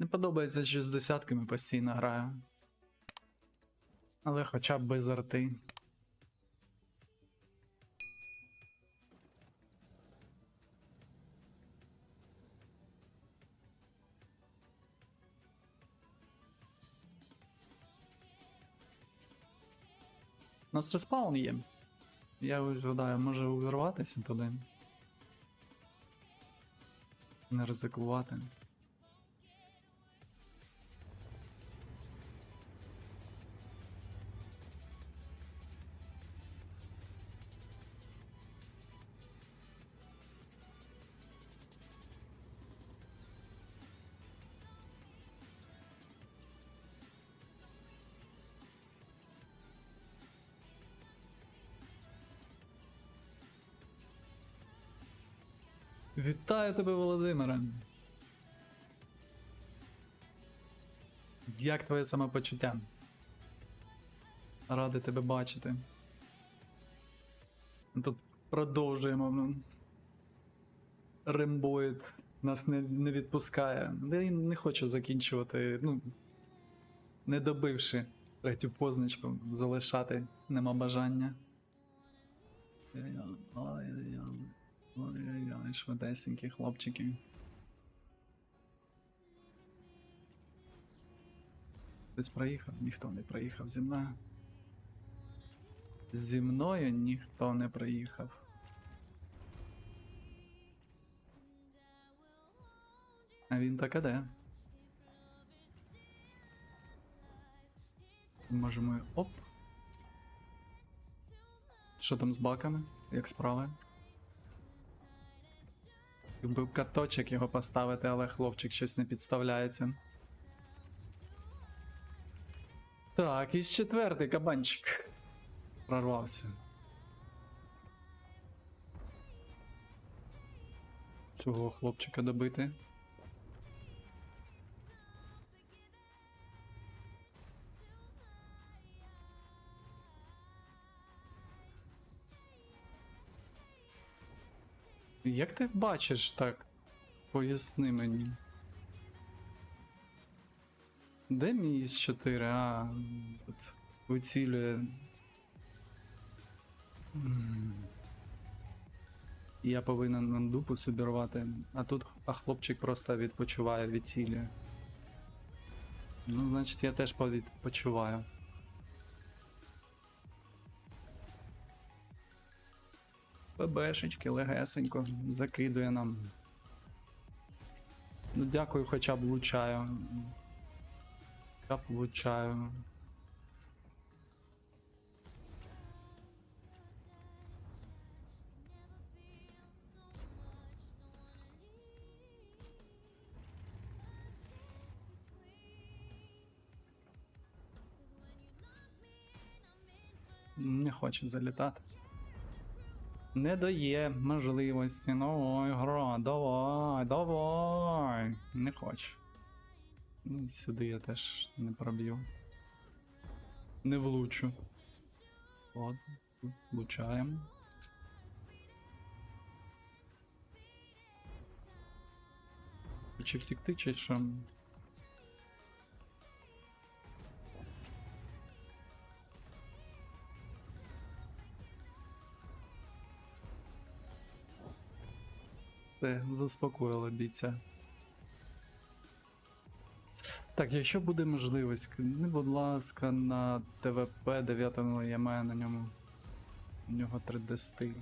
Не подобається, що з десятками постійно граю. Але хоча б без арти. У нас респаун є. Я ось гадаю, може увірватися туди. Не ризикувати. Вітаю тебе, Володимире. Як твоє самопочуття? Радий тебе бачити. Тут продовжуємо. Рембоїд нас не, не відпускає. Я не хочу закінчувати, ну. Не добивши третю позначку, залишати нема бажання. Ой-ой-ой. Швидесенькі хлопчики. Хтось проїхав, ніхто не проїхав зі мною. Зі мною ніхто не проїхав. А він так а де? Можемо. Оп. Що там з баками? Як справи? Якби в каточок його поставити, але хлопчик щось не підставляється. Так, і четвертий кабанчик. Прорвався. Цього хлопчика добити. Як ти бачиш так? Поясни мені. Де мій з 4? А, тут вицілює. Я повинен на дупу собі рвати, а тут а хлопчик просто відпочиває, відцілює. Ну, значить, я теж повідпочиваю. ПБшечки легесенько закидує нам. Ну, дякую, хоча б влучаю. Хоча б влучаю. Не хоче залітати. Не дає можливості. Ну ой, гра, давай, давай. Не хоче. Ну, сюди я теж не проб'ю. Не влучу. Тут влучаємо. Чи втікти, чи що? Все, заспокоїла бійця. Так, якщо буде можливість, скинь, будь ласка, на ТВП 9 я маю на ньому. У нього 3D стиль.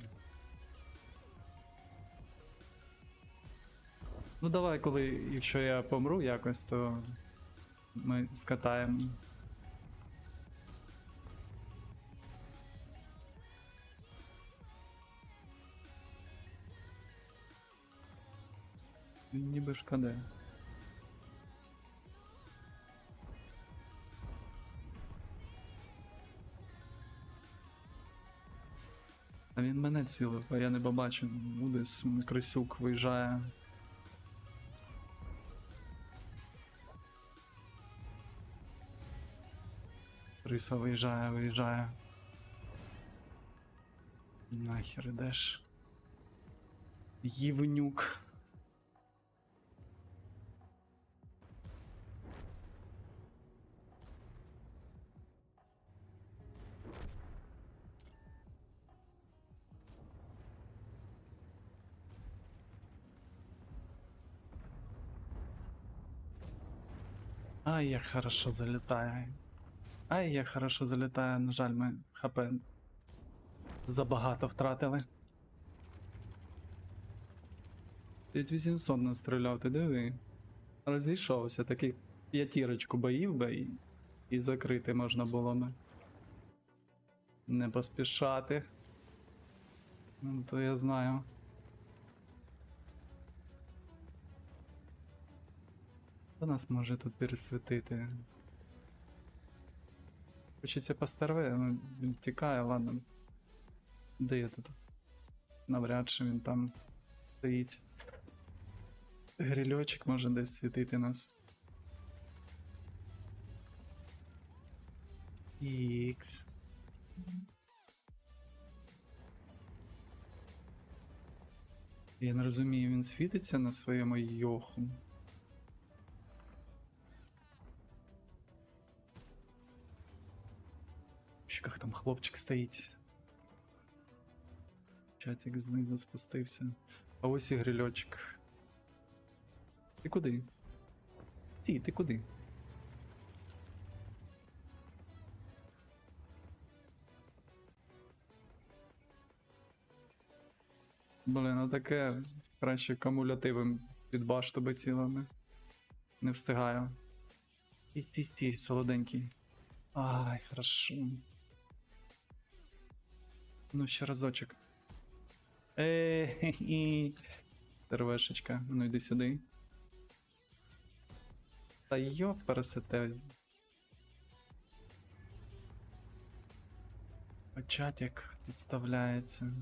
Ну давай, коли, якщо я помру якось, то ми скатаємо. Він ніби шкода. А він мене цілив, а я не побачив. Десь Крисюк виїжджає. Криса виїжджає, виїжджає. Нахер ідеш. Євнюк. Ай, як хорошо залітає. Ай, як хорошо залітає. На жаль, ми ХП забагато втратили. 5800 настріляв, ти диви. Розійшовся, такий п'ятірочку боїв би і, і закрити можна було би. Не поспішати. Ну, то я знаю. Хто нас може тут пересвітити? Хочеться постерве, ну він тікає, ладно. Де я тут? Навряд чи він там стоїть. Грильочок може десь світити нас. Ікс. Я не розумію, він світиться на своєму йоху. В щеках там хлопчик стоїть. Чатик знизу спустився. А ось і грильочок. Ти куди? Ті, ти куди? Блін, ну таке краще кумулятивом під башту би цілими. Не встигаю. Стій, стій, стій, солоденький. Ай, хорошо. Ну, ще разочок. Ей, Тервешечка, ну йди сюди. Та йоп, пересете. Чатик підставляється.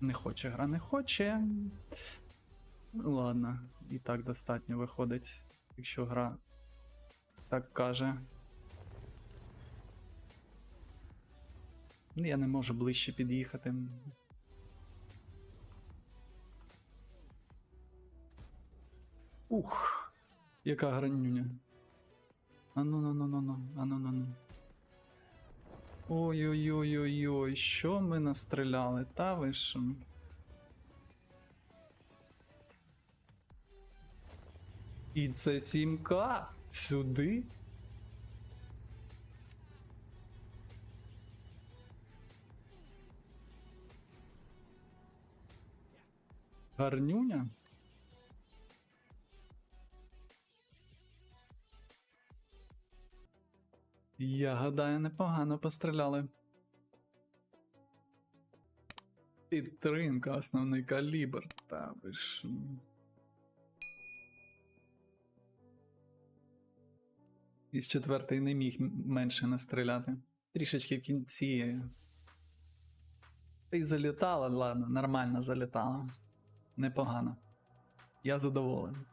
Не хоче гра, не хоче. Ну ладно, і так достатньо виходить, якщо гра так каже. Я не можу ближче під'їхати. Ух, яка гранюня. Ану ну ну ну ну ану ну ну. Ой-ой-ой-ой-ой, що ми настріляли, та ви що? І це 7К сюди? Гарнюня? Я гадаю, непогано постріляли. Підтримка, основний калібр. Та ви ж. Із четвертої не міг менше настріляти. Трішечки в кінці. Й залітала, ладно, нормально залітала. Непогано. Я задоволений.